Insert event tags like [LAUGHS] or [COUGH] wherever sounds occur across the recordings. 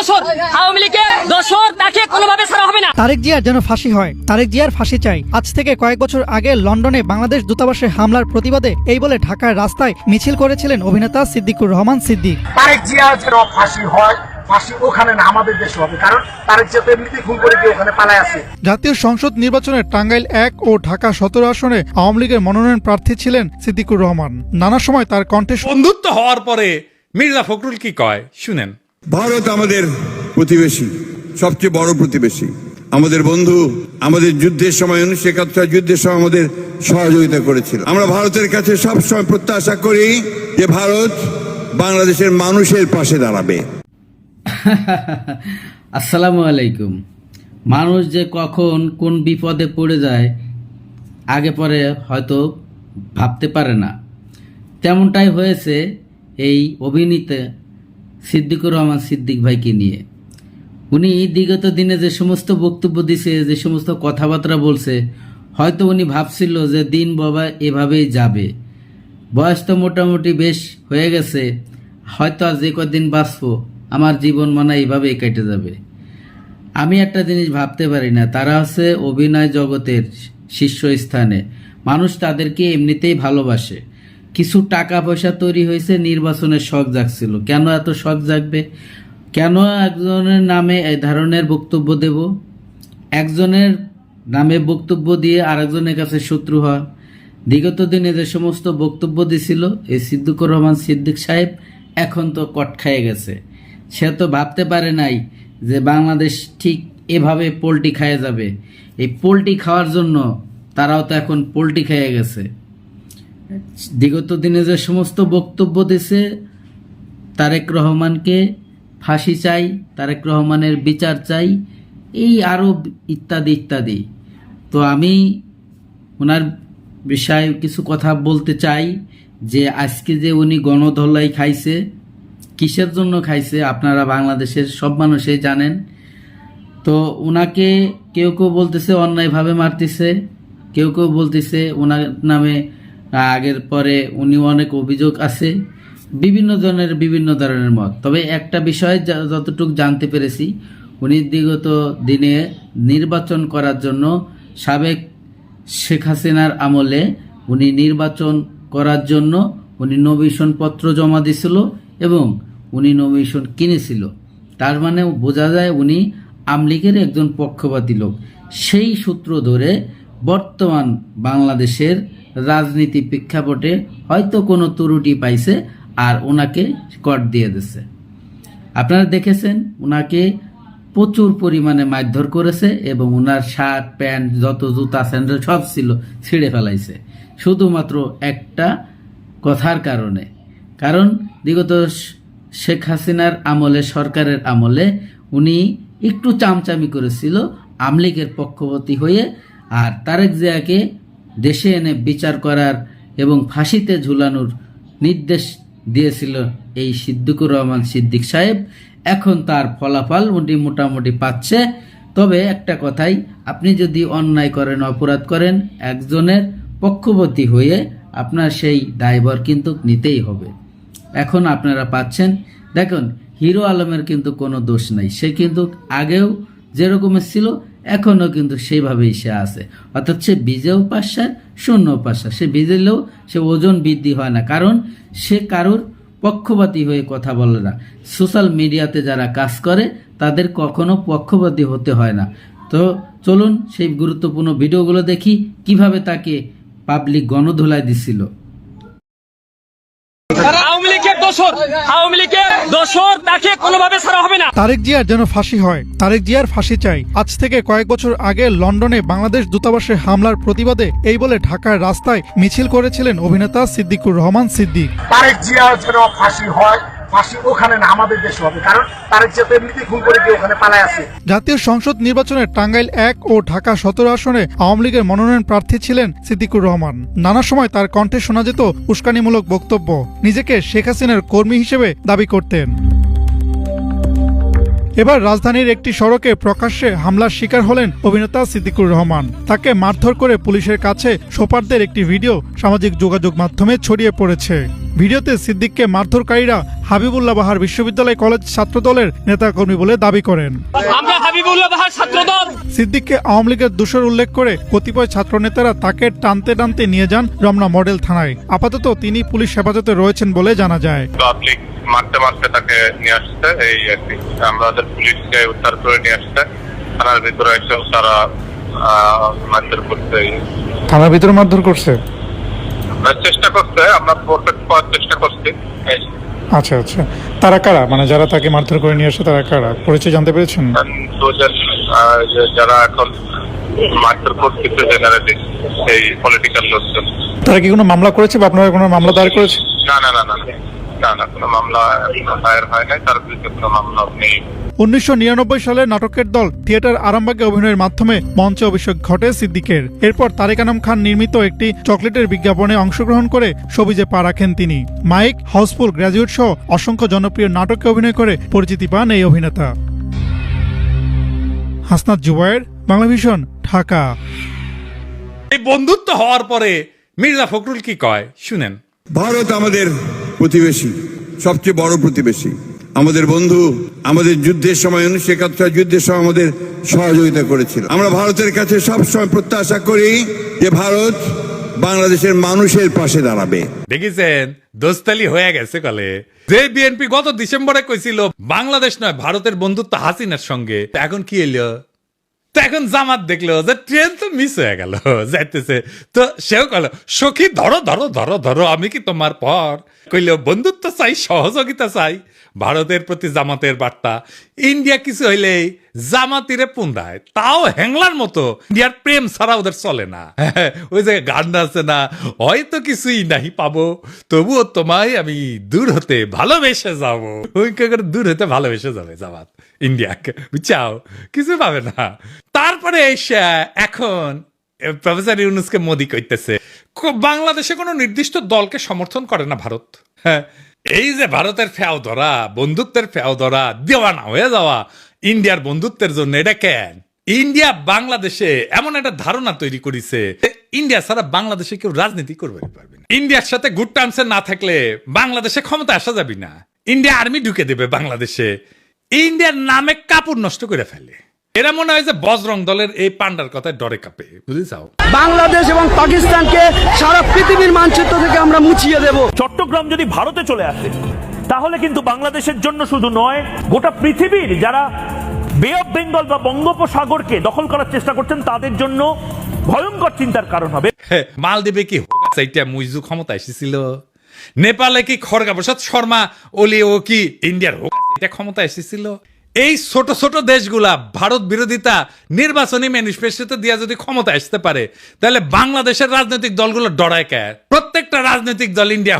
দোষর। আওয়ামী লীগের দোষর তাকে কোনোভাবে ছাড়া হবে না। তারেক জিয়ার যেন ফাঁসি হয় তারেক জিয়ার ফাঁসি চাই। আজ থেকে কয়েক বছর আগে লন্ডনে বাংলাদেশ দূতাবাসে হামলার প্রতিবাদে এই বলে ঢাকার রাস্তায় মিছিল করেছিলেন অভিনেতা সিদ্দিকুর রহমান সিদ্দিক। তারেক জিয়া যেন ফাঁসি হয় ওখানে না আমাদের দেশে হবে। কারণ তারেক জিয়া তো এমনিতেই খুন করে ওখানে পালায় আছে। জাতীয় সংসদ নির্বাচনে টাঙ্গাইল এক ও ঢাকা সতেরো আসনে আওয়ামী লীগের মনোনয়ন প্রার্থী ছিলেন সিদ্দিকুর রহমান। নানা সময় তার কণ্ঠে বন্ধুত্ব হওয়ার পরে মির্জা ফখরুল কি কয়? শুনেন। ভারত আমাদের প্রতিবেশী, সবচেয়ে বড় প্রতিবেশী। আমাদের বন্ধু, আমাদের যুদ্ধের সময়, উনিশশো একাত্তর যুদ্ধের সময় আমাদের সহযোগিতা করেছিল। আমরা ভারতের কাছে সবসময় প্রত্যাশা করি যে ভারত বাংলাদেশের মানুষের পাশে দাঁড়াবে। [LAUGHS] আসসালামু আলাইকুম। মানুষ যে কখন কোন বিপদে পড়ে যায়, আগে পরে হয়তো ভাবতে পারে না। তেমনটাই হয়েছে এই অভিনীত সিদ্দিকুর রহমান সিদ্দিক ভাইকে নিয়ে। উনি বিগত দিনে যে সমস্ত বক্তব্য দিছে, যে সমস্ত কথাবার্তা বলছে, হয়তো উনি ভাবছিল যে দিন বাবা এভাবেই যাবে। বয়স তো মোটামুটি বেশ হয়ে গেছে, হয়তো আর যে কদিন বাঁচবো, আমার জীবন মানে এইভাবেই কেটে যাবে। আমি একটা জিনিস ভাবতে পারি না, তারা হচ্ছে অভিনয় জগতের শীর্ষস্থানে। মানুষ তাদেরকে এমনিতেই ভালোবাসে। কিছু টাকা পয়সা তৈরি হয়েছে নির্বাচনের শখ জাগছিল। কেন এত শখ জাগবে? কেন একজনের নামে এই ধরনের বক্তব্য দেব? একজনের নামে বক্তব্য দিয়ে আরেকজনের কাছে শত্রু হওয়া। বিগত দিনে যে সমস্ত বক্তব্য দিছিল, এই সিদ্দিকুর রহমান সিদ্দিক সাহেব এখন তো কট খেয়ে গেছে। সে তো ভাবতে পারে নাই যে বাংলাদেশ ঠিক এভাবে পোলট্রি খাইয়ে যাবে। এই পোলট্রি খাওয়ার জন্য তারাও তো এখন পোলট্রি খেয়ে গেছে। বিগত দিনে যে সমস্ত বক্তব্য দিছে, তারেক রহমানকে ফাঁসি চাই, তারেক রহমানের বিচার চাই, এই আরও ইত্যাদি ইত্যাদি। তো আমি ওনার বিষয়ে কিছু কথা বলতে চাই, যে আজকে যে উনি গণধলাই খাইছে, কিসের জন্য খাইছে, আপনারা বাংলাদেশের সব মানুষই জানেন। তো ওনাকে কেউ কেউ বলতেছে, অন্যায়ভাবে মারতেছে, কেউ কেউ বলতেছে ওনার নামে আগের পরে উনি অনেক অভিযোগ আছে, বিভিন্ন জনের বিভিন্ন ধরনের মত। তবে একটা বিষয় যতটুকু জানতে পেরেছি, উনি বিগত দিনে নির্বাচন করার জন্য সাবেক শেখ হাসিনার আমলে উনি নির্বাচন করার জন্য উনি নমিশন পত্র জমা দিছিল এবং উনি নমিশন কিনেছিল। তার মানে বোঝা যায় উনি আমলিগের একজন পক্ষপাতী লোক। সেই সূত্র ধরে বর্তমান বাংলাদেশের রাজনীতি প্রেক্ষাপটে হয়তো কোনো ত্রুটি পাইছে আর ওনাকে কট দিয়ে দিছে। আপনারা দেখেছেন, ওনাকে প্রচুর পরিমাণে মারধর করেছে এবং ওনার শার্ট, প্যান্ট, যত জুতা, স্যান্ডেল সব ছিল ছিঁড়ে ফেলাইছে। শুধুমাত্র একটা কথার কারণে। কারণ বিগত শেখ হাসিনার আমলে, সরকারের আমলে উনি একটু চামচামি করেছিল, আমলিগের পক্ষপতি হয়ে, আর তারেক জিয়াকে দেশে এনে বিচার করার এবং ফাঁসিতে ঝুলানোর নির্দেশ দিয়েছিল এই সিদ্দিকুর রহমান সিদ্দিক সাহেব। এখন তার ফলাফল উনি মোটামুটি পাচ্ছে। তবে একটা কথাই, আপনি যদি অন্যায় করেন, অপরাধ করেন, একজনের পক্ষপাতী হয়ে আপনার সেই দায়ভার কিন্তু নিতেই হবে। এখন আপনারা পাচ্ছেন। দেখুন, হিরো আলমের কিন্তু কোনো দোষ নাই। সে কিন্তু আগেও যেরকমের ছিল এখনও কিন্তু সেইভাবেই সে আছে। অর্থাৎ সে বিজেও পাশা শূন্য পাশা সে বিজেলেও সে ওজন বৃদ্ধি হয় না। কারণ সে কারোর পক্ষপাতী হয়ে কথা বলে না। সোশ্যাল মিডিয়াতে যারা কাজ করে, তাদের কখনো পক্ষপাতী হতে হয় না। তো চলুন সেই গুরুত্বপূর্ণ ভিডিওগুলো দেখি, কীভাবে তাকে পাবলিক গণধোলায় দিছিল আওয়ামী লীগের দোষর আওয়ামী লীগের দোষর তাকে কোনোভাবে ছাড়া হবে না। তারেক জিয়ার যেন ফাঁসি হয় তারেক জিয়ার ফাঁসি চাই। আজ থেকে কয়েক বছর আগে লন্ডনে বাংলাদেশ দূতাবাসে হামলার প্রতিবাদে এই বলে ঢাকার রাস্তায় মিছিল করেছিলেন অভিনেতা সিদ্দিকুর রহমান সিদ্দিক। তারেক জিয়া যেন ফাঁসি হয় জাতীয় সংসদ নির্বাচনে টাঙ্গাইল এক ও ঢাকা সতেরো আসনে আওয়ামী লীগের মনোনয়ন প্রার্থী ছিলেন সিদ্দিকুর রহমান। নানা সময় তার কণ্ঠে শোনা যেত উস্কানিমূলক বক্তব্য। নিজেকে শেখ হাসিনার কর্মী হিসেবে দাবি করতেন। এবার রাজধানীর একটি সড়কে প্রকাশ্যে হামলার শিকার হলেন অভিনেতা সিদ্দিকুর রহমান। তাকে মারধর করে পুলিশের কাছে সোপারদের একটি ভিডিও সামাজিক যোগাযোগ মাধ্যমে ছড়িয়ে পড়েছে। ভিডিওতে সিদ্দিককে মারধরকারীরা হাবিবুল্লাহ বাহার বিশ্ববিদ্যালয় কলেজ ছাত্রদলের নেতাকর্মী বলে দাবি করেন। আমরা হাবিবুল্লাহ বাহার ছাত্রদল। সিদ্দিককে আওয়ামী লীগের দোষর উল্লেখ করে কতিপয় ছাত্রনেতারা তাকে টানতে টানতে নিয়ে যান রমনা মডেল থানায়। আপাতত তিনি পুলিশ হেফাজতে রয়েছেন বলে জানা যায়। মারতে মারতে তাকে নিয়ে আসছে এই আর কি। আমাদের পুলিশকে উদ্ধার করে নিয়ে আসছে। থানার ভিতরে এসেও তারা আহ, মারধর করতে থানার ভিতরে মারধর করছে? চেষ্টা করছে আমরা প্রোটেক্ট করার চেষ্টা করছি। এই আচ্ছা আচ্ছা। তারা কারা? মানে যারা তাকে মারধর করে নিয়ে আসে তারা কারা? পরিচয় জানতে পেরেছেন? যারা এখন মারধর করতেছে জেনারেলি এই পলিটিক্যাল লোকজন। তারা কি কোনো মামলা করেছে বা আপনারা কোনো মামলা দায়ের করেছে? না না না না না না কোনো মামলা দায়ের হয় নাই। তার বিরুদ্ধে কোনো মামলা নেই। উনিশশো নিরানব্বই সালে নাটকের দল থিয়েটার আরামবাগে অভিনয়ের মাধ্যমে মঞ্চে অভিষেক ঘটে সিদ্দিকের। এরপর তারেক আনাম খান নির্মিত একটি চকলেটের বিজ্ঞাপনে অংশগ্রহণ করে সবিজে পা রাখেন তিনি। মাইক হাউসফুল গ্র্যাজুয়েট সহ অসংখ্য জনপ্রিয় নাটকে অভিনয় করে পরিচিতি পান এই অভিনেতা। হাসনাত জুবায়ের বাংলা ভিশন ঢাকা। এই বন্ধুত্ব হওয়ার পরে মির্জা ফখরুল কি কয়? শুনেন। ভারত আমাদের প্রতিবেশী সবচেয়ে বড় প্রতিবেশী। আমাদের বন্ধু, আমাদের যুদ্ধের সময়, উনিশশো একাত্তর যুদ্ধের সময় আমাদের সহযোগিতা করেছিল। আমরা ভারতের কাছে সবসময় প্রত্যাশা করি যে ভারত বাংলাদেশের মানুষের পাশে দাঁড়াবে। দেখেছেন? দোস্তালি হয়ে গেছে কলে। যে বিএনপি গত ডিসেম্বরে কইছিল, বাংলাদেশ নয়, ভারতের বন্ধুত্ব হাসিনার সঙ্গে। এখন কি এলো তো এখন জামাত দেখল যে ট্রেন তো মিস হয়ে গেল, যাইতেছে। তো সেও কল, সখী, ধরো ধরো ধরো ধরো, আমি কি তোমার পর? কইল, বন্ধুত্ব চাই, সহযোগিতা চাই, ভারতের প্রতি জামাতের বার্তা। ইন্ডিয়া কিছু হইলেই জামাতিরে পুন্দায়, তাও হ্যাংলার মতো ইন্ডিয়ার প্রেম ছাড়া ওদের চলে না। [LAUGHS] ওই যে গান আছে না, হয়তো কিছুই নাহি পাবো, তবুও তোমায় আমি দূর হতে ভালোবেসে যাব। ওই করে দূর হতে ভালোবেসে যাবে জামাত, ইন্ডিয়াকে। কিছু পাবে না। তারপরে এসে এখন প্রফেসর ইউনুসকে মোদি কইতেছে বাংলাদেশে কোনো নির্দিষ্ট দলকে সমর্থন করে না ভারত। হ্যাঁ এই যে ভারতের ফেও ধরা বন্ধুত্বের ফেও ধরা দেওয়ানা হয়ে যাওয়া ইন্ডিয়ার বন্ধুত্বের জন্য এটা কেন? ইন্ডিয়া বাংলাদেশে এমন একটা ধারণা তৈরি করেছে ইন্ডিয়া ছাড়া বাংলাদেশে কেউ রাজনীতি করবে পারবে না। ইন্ডিয়ার সাথে গুড টার্মসে না থাকলে বাংলাদেশে ক্ষমতা আসা যাবে না। ইন্ডিয়া আর্মি ঢুকে দেবে বাংলাদেশে। ইন্ডিয়ার নামে কাপড় নষ্ট করে ফেলে। এরা মনে হয় যে বজরং দলের এই পান্ডার কথায় ডরে কাঁপে। বুঝেছাও? বাংলাদেশ এবং পাকিস্তানকে সারা পৃথিবীর মানচিত্র থেকে আমরা মুছিয়ে দেব। চট্টগ্রাম যদি ভারতে চলে আসে তাহলে কিন্তু বাংলাদেশের জন্য শুধু নয়, গোটা পৃথিবীর যারা বে বেঙ্গল বা বঙ্গোপসাগরকে দখল করার চেষ্টা করছেন, তাদের জন্য ভয়ঙ্কর চিন্তার কারণ হবে। মালদ্বীপে কি সেইটা মুইজু ক্ষমতা এসেছিল। নেপালে কি খড়গা প্রসাদ শর্মা, ওলি ও কি ইন্ডিয়ার হোক এটা ক্ষমতা এসেছিল। এই ছোট ছোট দেশগুলা, ভারত বিরোধিতা, নির্বাচনী ম্যানিফেস্টোতে দিয়া যদি ক্ষমতা আসতে পারে, তাহলে বাংলাদেশের রাজনৈতিক দলগুলো ডরায় কেন? প্রত্যেকটা রাজনৈতিক দল ইন্ডিয়া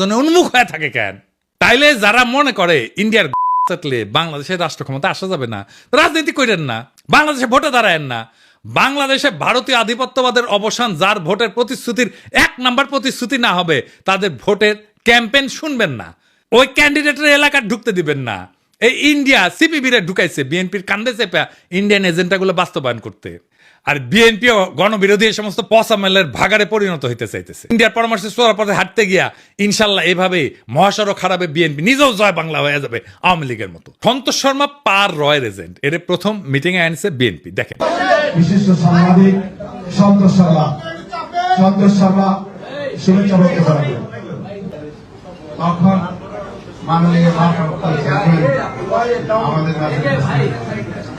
জন্য উন্মুখ হয়ে থাকে কেন? তাইলে যারা মনে করে ইন্ডিয়ার থাকলে বাংলাদেশের রাষ্ট্র ক্ষমতা আসা যাবে না, রাজনীতি করেন না, বাংলাদেশে ভোটে দাঁড়ায়েন না, বাংলাদেশে ভারতীয় আধিপত্যবাদের অবসান যার ভোটের প্রতিশ্রুতির এক নাম্বার প্রতিশ্রুতি না হবে, তাদের ভোটের ক্যাম্পেন শুনবেন না। ওই ক্যান্ডিডেটের এলাকা ঢুকতে দিবেন না। এই ইন্ডিয়া সিপিবি রে ঢুকাইছে, বিএনপির কান্দে চেপা ইন্ডিয়ান এজেন্ডাগুলো বাস্তবায়ন করতে। আর বিএনপিও গণবিরোধী এই সমস্ত পসামেলের ভাগারে পরিণত হইতে চাইতেছে। ইন্ডিয়ার পরামর্শে সোয়ার পথে হাঁটতে গিয়া ইনশাল্লাহ এভাবে মহাসড়ক খারাপে বিএনপি নিজেও জয় বাংলা হয়ে যাবে আওয়ামী লীগের মতো। সন্তোষ শর্মা, পার রয়ের এজেন্ট। এর প্রথম মিটিং এ আনছে বিএনপি দেখেন। বিশিষ্ট সাংবাদিক সন্তোষ শর্মা। সন্তোষ শর্মা, শুভেচ্ছা তখন মাননীয় আমাদের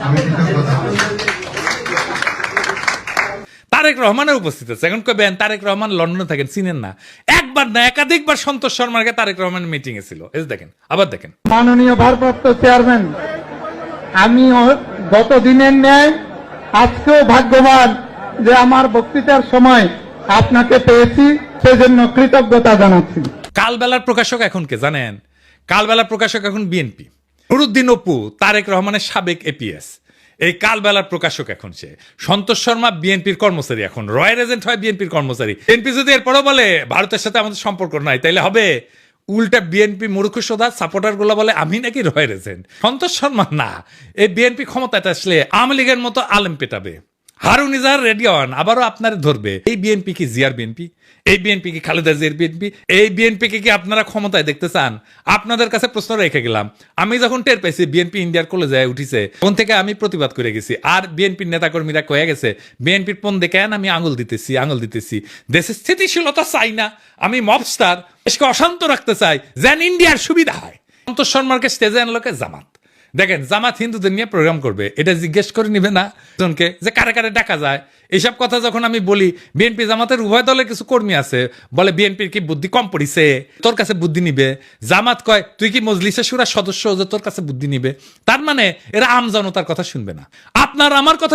আমি কৃতজ্ঞতা তারেক রহমানের উপস্থিত আছে। এখন কবেন তারেক রহমান লন্ডনে থাকেন চিনেন না। একবার না একাধিকবার সন্তোষ শর্মাকে তারেক রহমান মিটিং এ ছিল। এই দেখেন আবার দেখেন। মাননীয় ভারপ্রাপ্ত চেয়ারম্যান আমি গত দিনের ন্যায় আজকেও ভাগ্যবান যে আমার বক্তৃতার সময় আপনাকে পেয়েছি সেজন্য কৃতজ্ঞতা জানাচ্ছি। কালবেলার প্রকাশক এখন কে জানেন? কালবেলার প্রকাশক এখন বিএনপি। নুরুদ্দিন অপু তারেক রহমানের সাবেক এপিএস এই কালবেলার প্রকাশক এখন সে। সন্তোষ শর্মা, বিএনপির কর্মচারী এখন। রয়্যাল এজেন্ট হয় বিএনপির কর্মচারী। এনপি যদি এরপরও বলে, ভারতের সাথে আমাদের সম্পর্ক নাই, তাইলে হবে? উল্টা বিএনপি মূর্খ সোধা সাপোর্টারগুলো বলে, আমি নাকি রয়্যাল এজেন্ট? সন্তোষ শর্মা না। এই বিএনপি ক্ষমতাটা আসলে আওয়ামী লীগের মতো আলেম পেটাবে। হারুন ইজার রেডি আবারও আপনার ধরবে। এই বিএনপি কি জিয়ার বিএনপি? এই বিএনপি কি খালেদা জিয়ার বিএনপি? এই বিএনপি কে কি আপনারা ক্ষমতায় দেখতে চান? আপনাদের কাছে প্রশ্ন রেখে গেলাম। আমি যখন টের পেয়েছি, বিএনপি ইন্ডিয়ার কলেজে উঠিছে, তখন থেকে আমি প্রতিবাদ করে গেছি। আর বিএনপির নেতাকর্মীরা কয়ে গেছে, বিএনপির পন দেখেন আমি আঙুল দিতেছি আঙুল দিতেছি? দেশের স্থিতিশীলতা চাই না। আমি মবস্টার দেশকে অশান্ত রাখতে চাই, যেন ইন্ডিয়ার সুবিধা হয়। সন্তোষ শর্মাকে স্টেজে আনলোকে জামাত। দেখেন, জামাত হিন্দুদের নিয়ে প্রোগ্রাম করবে, এটা জিজ্ঞেস করে নিবে না জনকে যে কারে কারে ডাকা যায়। এইসব কথা যখন আমি বলি বিএনপি জামাতের উভয় দলের কিছু কর্মী আছে, বলে বিএনপির কি বুদ্ধি কম পড়িছে? তোর কাছে বুদ্ধি নিবে। জামাত কয়, তুই কি মজলিসের সুরা সদস্য যে তোর কাছে বুদ্ধি নিবে? তার মানে এরা আম জনতার কথা শুনবে না। আপনার আমার কথা